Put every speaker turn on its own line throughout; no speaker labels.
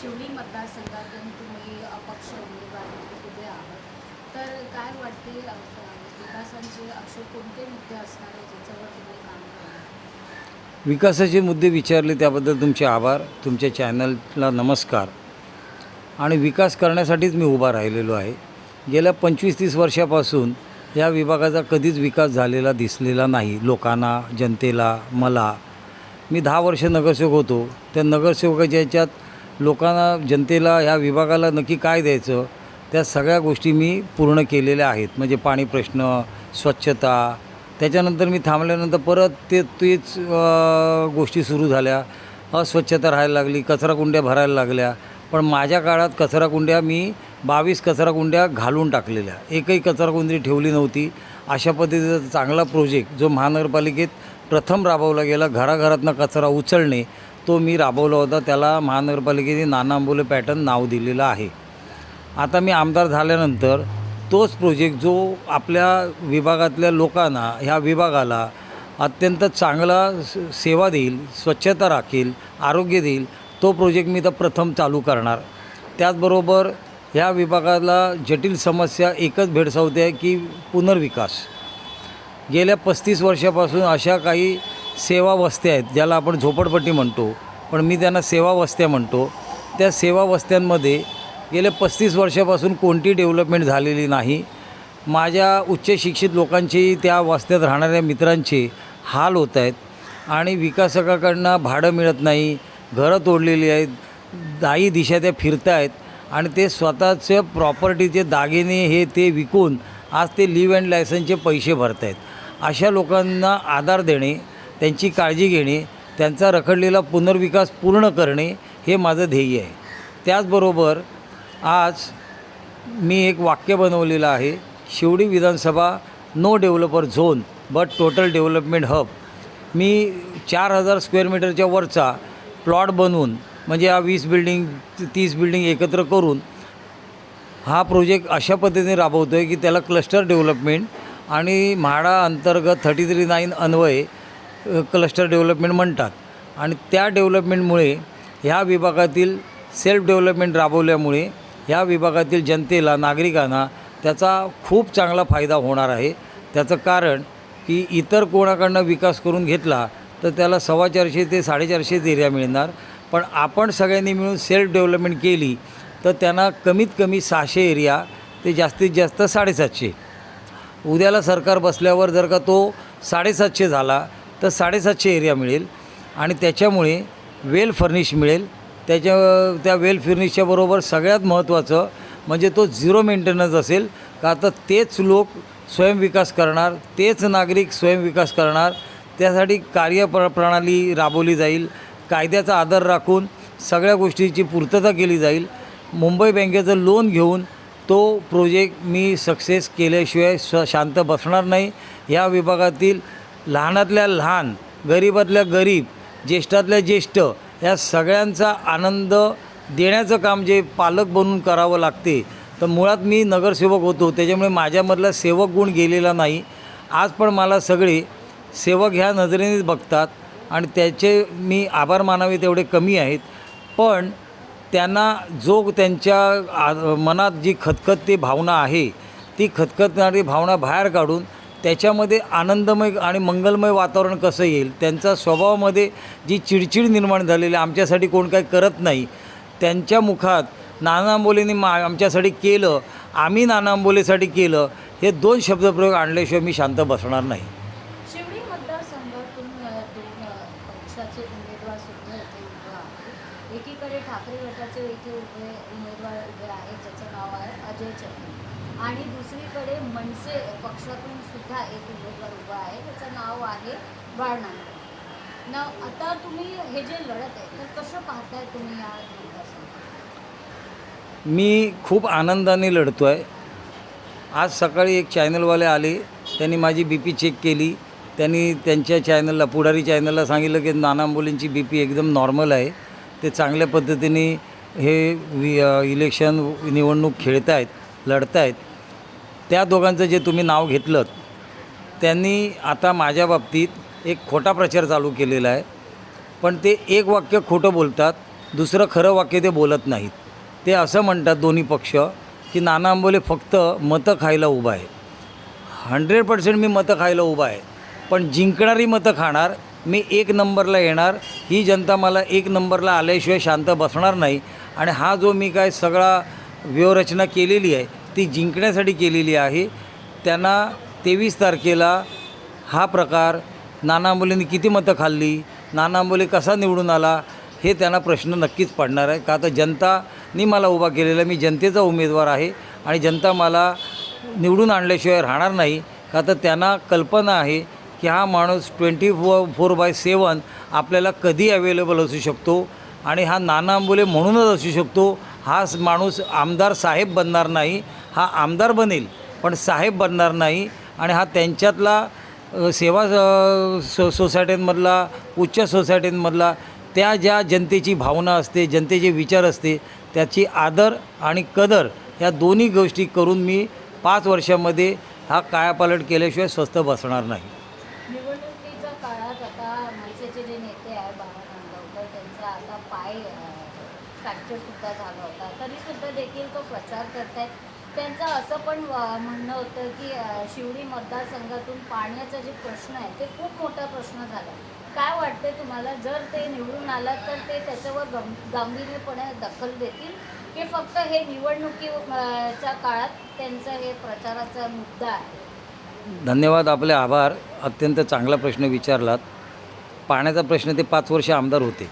शिवडी मतदारसंघातून तुम्ही अपक्ष उमेदवार उभे आहात. तर काय वाटते विकासांचे असे कोणते मुद्दे असणार आहे ज्याच्यावर तुम्ही काम करणार
विकासाचे मुद्दे विचारले त्याबद्दल तुमचे आभार तुमच्या चॅनलला नमस्कार. आणि विकास करण्यासाठीच मी उभा राहिलेलो आहे. गेल्या पंचवीस तीस वर्षापासून या विभागाचा कधीच विकास झालेला दिसलेला नाही. लोकांना जनतेला मला. मी दहा वर्ष नगरसेवक होतो. त्या नगरसेवकाच्या याच्यात लोकांना जनतेला ह्या विभागाला नक्की काय द्यायचं त्या सगळ्या गोष्टी मी पूर्ण केलेल्या आहेत. म्हणजे पाणी प्रश्न स्वच्छता त्याच्यानंतर मी थांबल्यानंतर परत ते तेच गोष्टी सुरू झाल्या. अस्वच्छता राहायला लागली कचराकुंड्या भरायला लागल्या. पण माझ्या काळात कचराकुंड्या मी बावीस कचराकुंड्या घालून टाकलेल्या. एकही कचराकुंडी ठेवली नव्हती. अशा पद्धतीचा चांगला प्रोजेक्ट जो महानगरपालिकेत प्रथम राबवला गेला घराघरातनं कचरा उचलणे तो मी राबवला होता. त्याला महानगरपालिकेने नाना अंबोले पॅटर्न नाव दिलेलं आहे. आता मी आमदार झाल्यानंतर तोच प्रोजेक्ट जो आपल्या विभागातल्या लोकांना ह्या विभागाला अत्यंत चांगला स- सेवा देईल स्वच्छता राखील आरोग्य देईल तो प्रोजेक्ट मी तर प्रथम चालू करणार. त्याचबरोबर ह्या विभागाला जटिल समस्या एकच भेडसावते आहे की पुनर्विकास. गेल्या पस्तीस वर्षापासून अशा काही सेवा वस्त्या आहेत ज्याला आपण झोपडपट्टी म्हणतो. पण मी त्यांना सेवा वस्त्या म्हणतो. त्या सेवा वस्त्यांमध्ये गेल्या पस्तीस वर्षापासून कोणती डेव्हलपमेंट झालेली नाही. माझ्या उच्च शिक्षित लोकांची त्या वस्त्यात राहणाऱ्या मित्रांचे हाल होत आहेत. आणि विकासकाकडनं भाडं मिळत नाही घरं तोडलेली आहेत दाई दिशा त्या फिरत आहेत आणि ते स्वतःच्या प्रॉपर्टीचे दागिने हे ते विकून आज ते लिव्ह अँड लायसनचे पैसे भरत आहेत अशा लोकांना आधार देणे त्यांची काळजी घेणे त्यांचा रखडलेला पुनर्विकास पूर्ण करणे हे माझं ध्येय आहे. त्याचबरोबर आज मी एक वाक्य बनवलेलं आहे शिवडी विधानसभा no developer zone but total development hub मी चार हजार स्क्वेअर मीटरच्या वरचा प्लॉट बनवून म्हणजे हा वीस बिल्डिंग तीस बिल्डिंग एकत्र करून हा प्रोजेक्ट अशा पद्धतीने राबवतो आहे की त्याला क्लस्टर डेव्हलपमेंट आणि म्हाडा अंतर्गत थर्टी थ्री नाईन अन्वये क्लस्टर डेव्हलपमेंट म्हणतात. आणि त्या डेव्हलपमेंटमुळे ह्या विभागातील सेल्फ डेव्हलपमेंट राबवल्यामुळे ह्या विभागातील जनतेला नागरिकांना त्याचा खूप चांगला फायदा होणार आहे. त्याचं कारण की इतर कोणाकडनं विकास करून घेतला तर त्याला सव्वा चारशे ते साडेचारशेच एरिया मिळणार. पण आपण सगळ्यांनी मिळून सेल्फ डेव्हलपमेंट केली तर त्यांना कमीत कमी सहाशे एरिया ते जास्तीत जास्त साडेसातशे. उद्याला सरकार बसल्यावर जर का तो साडेसातशे झाला तर साडेसातशे एरिया मिळेल आणि त्याच्यामुळे वेल फर्निश मिळेल. त्याच्या त्या वेल फर्निशच्या बरोबर सगळ्यात महत्त्वाचं म्हणजे तो झिरो मेंटेनन्स असेल. का तर तेच लोक स्वयंविकास करणार तेच नागरिक स्वयंविकास करणार. त्यासाठी कार्यप्र प्रणाली राबवली जाईल. कायद्याचा आदर राखून सगळ्या गोष्टीची पूर्तता केली जाईल. मुंबई बँकेचं लोन घेऊन तो प्रोजेक्ट मी सक्सेस केल्याशिवाय स शांत बसणार नाही. या विभागातील लहानातल्या लहान गरीबातल्या गरीब ज्येष्ठातल्या ज्येष्ठ या सगळ्यांचा आनंद देण्याचं काम जे पालक बनून करावं लागते. तर मुळात मी नगरसेवक होतो त्याच्यामुळे माझ्यामधला सेवक गुण गेलेला नाही. आज पण मला सगळे सेवक ह्या नजरेनेच बघतात आणि त्याचे मी आभार मानावे तेवढे कमी आहेत. पण त्यांना जो त्यांच्या मनात जी खतखतती भावना आहे ती खतखतणारी भावना बाहेर काढून त्याच्यामध्ये आनंदमय आणि मंगलमय वातावरण कसं येईल? त्यांचा स्वभावामध्ये जी चिडचिड निर्माण झालेली आहे, आमच्यासाठी कोण काही करत नाही त्यांच्या मुखात नाना आंबोलेंनी मा आमच्यासाठी केलं आम्ही नाना आंबोलेसाठी केलं हे दोन शब्दप्रयोग आणल्याशिवाय मी शांत बसणार नाही
शिवडी मतदारसंघातून अ, दोन अ, पक्षाचे उमेदवार सुद्धा इथे उभे आहेत एकीकडे ठाकरे गटाचे इथे उभे उमेदवार उभे आहेत ज्याचं नाव आहे अजय चंद्र आणि दुसरीकडे मनसे पक्षातून बरोबर उभा आहे. त्याचं नाव आहे बाळनांदे ना आता तुम्ही हे जे लढत आहे तर कसं पाहताय तुम्ही या
मी खूप आनंदाने लढतो आहे आज सकाळी एक चॅनलवाले आले. त्यांनी माझी बी पी चेक केली. त्यांनी त्यांच्या चॅनलला पुढारी चॅनलला सांगितलं की नाना मुलींची बी पी एकदम नॉर्मल आहे. ते चांगल्या पद्धतीने हे वि इलेक्शन निवडणूक खेळत आहेत लढत आहेत त्या दोघांचं जे तुम्ही नाव घेतलं त्यांनी आता माझ्या बाबतीत एक खोटा प्रचार चालू केलेला आहे. पण ते एक वाक्य खोटं बोलतात दुसरं खरं वाक्य ते बोलत नाहीत. ते असं म्हणतात दोन्ही पक्ष की नाना आंबोले फक्त मतं खायला उभा आहे. हंड्रेड पर्सेंट मी मतं खायला उभा आहे पण जिंकणारी मतं खाणार मी एक नंबरला येणार ही जनता मला एक नंबरला आल्याशिवाय शांत बसणार नाही आणि हा जो मी काय सगळा व्यूहरचना केलेली आहे ती जिंकण्यासाठी केलेली आहे त्यांना तेवीस तारखेला हा प्रकार नाना किती मतं खाल्ली नाना आंबोले कसा निवडून आला हे त्यांना प्रश्न नक्कीच पडणार आहे. का तर जनतानी मला उभा केलेला मी जनतेचा उमेदवार आहे आणि जनता मला निवडून आणल्याशिवाय राहणार नाही. का तर त्यांना कल्पना आहे की हा माणूस ट्वेंटी फो फोर बाय सेवन आपल्याला कधी अवेलेबल असू शकतो आणि हा नाना आंबोले म्हणूनच असू शकतो. हा माणूस आमदार साहेब बनणार नाही हा आमदार बनेल पण साहेब बनणार नाही. आणि हा त्यांच्यातला सेवा सो सोसायट्यांमधला उच्च सोसायटींमधला त्या ज्या जनतेची भावना असते जनतेचे विचार असते त्याची आदर आणि कदर या दोन्ही गोष्टी करून मी पाच वर्षामध्ये हा कायापालट केल्याशिवाय स्वस्त बसणार नाही
निवडणुकीच्या काळात आता मनसेचे जे नेते आहे बाबा नांदगावकर त्यांचा आता पाय फ्रॅक्चर सुद्धा झाला होता तरी सुद्धा देखील तो प्रचार करतायत त्यांचं असं पण म्हणणं होतं की शिवडी मतदारसंघातून पाण्याचा जे प्रश्न आहे ते खूप मोठा प्रश्न झाला. काय वाटते तुम्हाला? जर ते निवडून आलात तर ते त्याच्यावर गं गांभीर्यपणे दखल देतील? की फक्त हे निवडणुकीच्या काळात त्यांचा हे प्रचाराचा मुद्दा आहे?
धन्यवाद आपले आभार. अत्यंत चांगला प्रश्न विचारलात. पाण्याचा प्रश्न ते पाच वर्ष आमदार होते.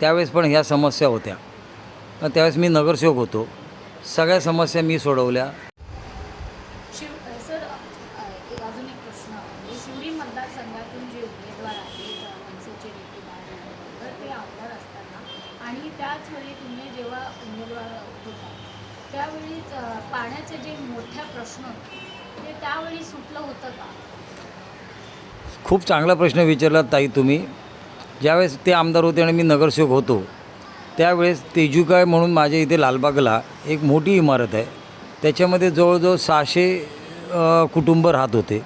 त्यावेळेस पण ह्या समस्या होत्या. त्यावेळेस मी नगरसेवक होतो. सगळ्या समस्या मी सोडवल्या
शिव सर अ, एक अजून एक प्रश्न म्हणजे शिवडी मतदारसंघातून जे उमेदवार आहेत अ, मनसेचे नेते बाळासाहेब तर ते आमदार असताना आणि त्याच वेळी तुम्ही जेव्हा उमेदवार होता त्यावेळीच अ, पाण्याचे जे मोठ्या प्रश्न होते ते त्यावेळी सुटलं होतं का
खूप चांगला प्रश्न विचारला ताई तुम्ही. ज्यावेळेस ते आमदार होते आणि मी नगरसेवक होतो त्यावेळेस तेजुकाय म्हणून माझ्या इथे लालबागला एक मोठी इमारत आहे. त्याच्यामध्ये जवळजवळ सहाशे कुटुंब राहत होते.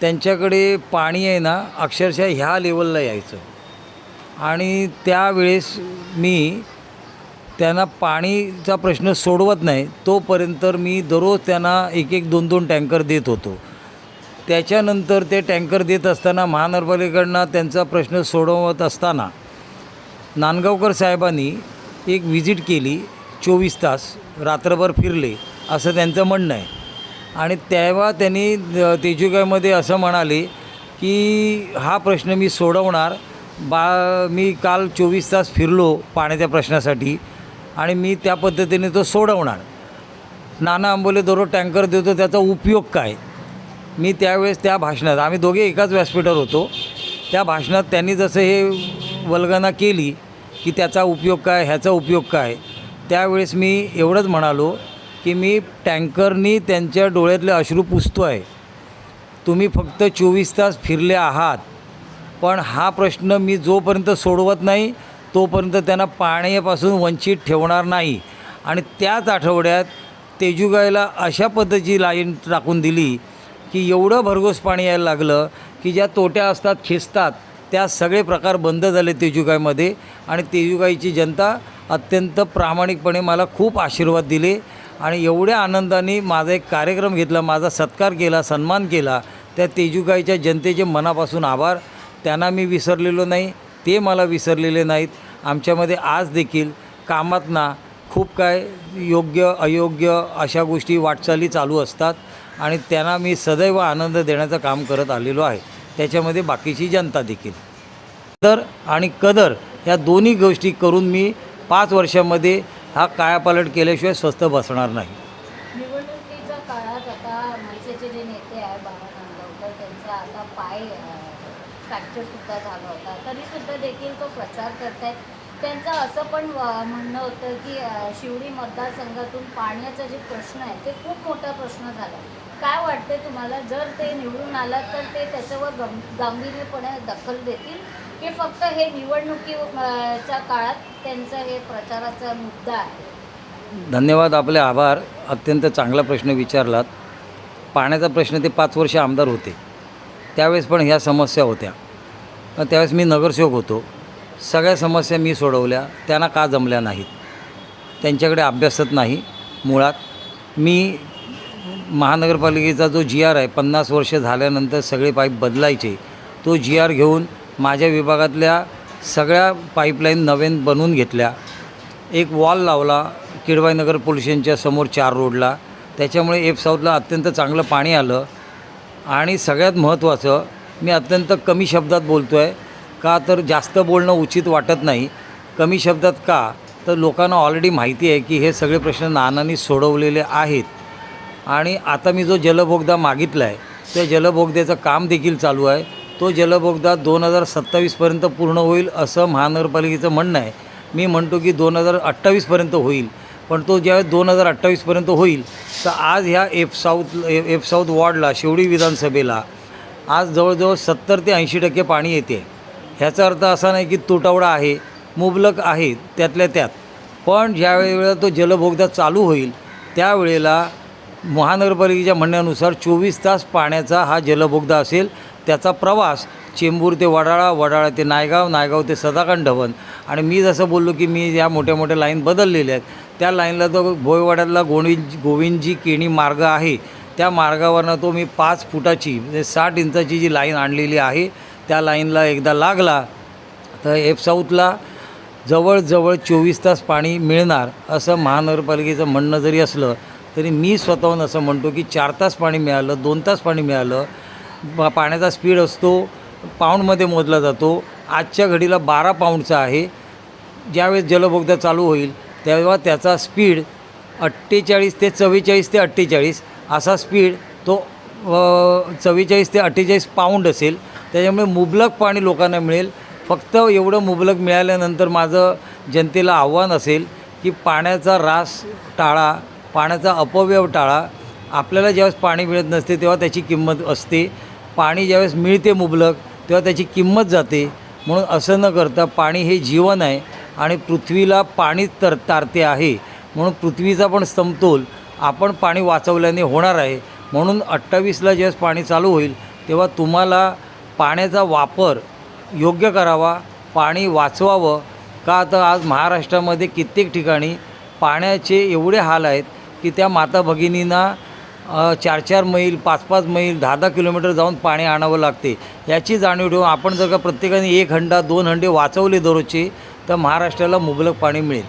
त्यांच्याकडे पाणी आहे ना अक्षरशः ह्या लेवलला यायचं. आणि त्यावेळेस मी त्यांना पाणीचा प्रश्न सोडवत नाही तोपर्यंत मी दररोज त्यांना एक एक दोन दोन टँकर देत होतो. त्याच्यानंतर ते टँकर देत असताना महानगरपालिकेकडनं त्यांचा प्रश्न सोडवत असताना नांदगावकर साहेबांनी एक व्हिजिट केली चोवीस तास रात्रभर फिरले असं त्यांचं म्हणणं आहे. आणि तेव्हा त्यांनी तेजुगायमध्ये असं म्हणाले की हा प्रश्न मी सोडवणार. बा मी काल चोवीस तास फिरलो पाण्याच्या प्रश्नासाठी आणि मी त्या पद्धतीने तो सोडवणार. नाना आंबोले दररोज टँकर देतो त्याचा उपयोग काय? मी त्यावेळेस त्या भाषणात आम्ही दोघे एकाच व्यासपीठावर होतो. त्या भाषणात त्यांनी जसं हे वल्गना केली की त्याचा उपयोग काय ह्याचा उपयोग काय त्यावेळेस मी एवढंच म्हणालो की मी टँकरनी त्यांच्या डोळ्यातले अश्रू पुसतो आहे. तुम्ही फक्त चोवीस तास फिरले आहात. पण हा प्रश्न मी जोपर्यंत सोडवत नाही तोपर्यंत त्यांना पाण्यापासून वंचित ठेवणार नाही. आणि त्याच आठवड्यात तेजुगायला अशा पद्धतीची लाईन टाकून दिली की एवढं भरघोस पाणी यायला लागलं की ज्या तोट्या असतात खेचतात त्या सगळे प्रकार बंद झाले तेजुगाईमध्ये. आणि तेजुगाईची जनता अत्यंत प्रामाणिकपणे मला खूप आशीर्वाद दिले. आणि एवढ्या आनंदाने माझा एक कार्यक्रम घेतला माझा सत्कार केला सन्मान केला. त्या तेजुगाईच्या जनतेचे मनापासून आभार. त्यांना मी विसरलेलो नाही ते मला विसरलेले नाहीत. आमच्यामध्ये आज देखील कामात ना खूप काय योग्य अयोग्य अशा गोष्टी वाटचाली चालू असतात. आणि त्यांना मी सदैव आनंद देण्याचं काम करत आलेलो आहे. त्याच्यामध्ये बाकीची जनता देखील. कदर आणि कदर या दोन्ही गोष्टी करून मी पाच वर्षामध्ये हा कायापालट केल्याशिवाय स्वस्त बसणार नाही.
निवडणुकीच्या काळात आता मनसेचे जे नेते आहे बाबा नांदगावकर त्यांचा आता पाय झाला होता. देखील तो प्रचार त्यांचं असं पण म्हणणं होतं की शिवडी मतदारसंघातून पाण्याचा जे प्रश्न आहे ते खूप मोठा प्रश्न झाला. काय वाटते तुम्हाला? जर ते निवडून आला तर ते त्याच्यावर गं गांभीर्यपणे दखल देतील? की फक्त हे निवडणुकी च्या काळात त्यांचा हे प्रचाराचा मुद्दा आहे?
धन्यवाद आपले आभार. अत्यंत चांगला प्रश्न विचारलात. पाण्याचा प्रश्न ते पाच वर्ष आमदार होते. त्यावेळेस पण ह्या समस्या होत्या. त्यावेळेस मी नगरसेवक होतो. सगळ्या समस्या मी सोडवल्या. त्यांना का जमल्या नाहीत? त्यांच्याकडे अभ्यासत नाही मुळात. मी महानगरपालिकेचा जो जी आर आहे पन्नास वर्ष झाल्यानंतर सगळे पाईप बदलायचे तो जी आर घेऊन माझ्या विभागातल्या सगळ्या पाईपलाईन नवीन बनवून घेतल्या. एक वॉल लावला किडवाईनगर नगर समोर चार रोडला. त्याच्यामुळे एफ साऊथला अत्यंत चांगलं पाणी आलं. आणि सगळ्यात महत्त्वाचं मी अत्यंत कमी शब्दात बोलतो आहे का तर जास्त बोलणं उचित वाटत नाही. कमी शब्दात का? तर लोकांना ऑलरेडी माहिती आहे की हे सगळे प्रश्न नानांनी सोडवलेले आहेत. आणि आता मी जो जलबोगदा मागितला आहे त्या जलबोगद्याचं काम देखील चालू आहे. तो जलबोगदा दोन हजार सत्तावीसपर्यंत पूर्ण होईल असं महानगरपालिकेचं म्हणणं आहे. मी म्हणतो की दोन हजार अठ्ठावीसपर्यंत होईल पण तो ज्यावेळेस दोन हजार अठ्ठावीसपर्यंत होईल तर आज ह्या एफ साऊथ एफ साऊथ वॉर्डला शेवडी विधानसभेला आज जवळजवळ सत्तर ते ऐंशी टक्के पाणी येते. ह्याचा अर्थ असा नाही की तुटवडा आहे मुबलक आहे त्यातल्या त्यात पण ज्या वेळेला तो जलबोगदा चालू होईल त्यावेळेला महानगरपालिकेच्या म्हणण्यानुसार चोवीस तास पाण्याचा हा जलबोगदा असेल त्याचा प्रवास चेंबूर ते वडाळा वडाळा ते नायगाव नायगाव ते सदाकांड ढवण. आणि मी जसं बोललो की मी या मोठ्या मोठ्या लाईन बदललेल्या आहेत. त्या लाईनला तो भोयवाड्यातला गोविंद गोविंदजी केणी मार्ग आहे. त्या मार्गावरनं तो मी पाच फुटाची म्हणजे साठ इंचाची जी लाईन आणलेली आहे त्या लाईनला एकदा लागला तर एफ साऊथला जवळजवळ चोवीस तास पाणी मिळणार असं महानगरपालिकेचं म्हणणं जरी असलं तरी मी स्वतःहून असं म्हणतो की चार तास पाणी मिळालं दोन तास पाणी मिळालं पाण्याचा स्पीड असतो पाऊंडमध्ये मोजला जातो. आजच्या घडीला बारा पाऊंडचा आहे. ज्यावेळेस जलबोगदा चालू होईल तेव्हा त्याचा स्पीड अठ्ठेचाळीस ते चव्वेचाळीस ते अठ्ठेचाळीस असा स्पीड तो चव्वेचाळीस ते अठ्ठेचाळीस पाऊंड असेल. त्याच्यामुळे मुबलक पाणी लोकांना मिळेल. फक्त एवढं मुबलक मिळाल्यानंतर माझं जनतेला आव्हान असेल की पाण्याचा रास टाळा. पाण्याचा अपव्यव टाळा. आपल्याला ज्यावेळेस पाणी मिळत नसते तेव्हा त्याची किंमत असते. पाणी ज्यावेळेस मिळते मुबलक तेव्हा त्याची किंमत जाते. म्हणून असं न करता पाणी हे जीवन आहे आणि पृथ्वीला पाणी तर तारते आहे. म्हणून पृथ्वीचा पण समतोल आपण पाणी वाचवल्याने होणार आहे. म्हणून अठ्ठावीसला ज्यावेळेस पाणी चालू होईल तेव्हा तुम्हाला पाण्याचा वापर योग्य करावा पाणी वाचवावं. का तर आज महाराष्ट्रामध्ये कित्येक ठिकाणी पाण्याचे एवढे हाल आहेत की त्या माता भगिनींना चार चार मैल पाच पाच मैल दहा दहा किलोमीटर जाऊन पाणी आणावं लागते. याची जाणीव ठेवून आपण जर का प्रत्येकाने एक हंडा दोन हंडे वाचवले दररोजचे तर महाराष्ट्राला मुबलक पाणी मिळेल.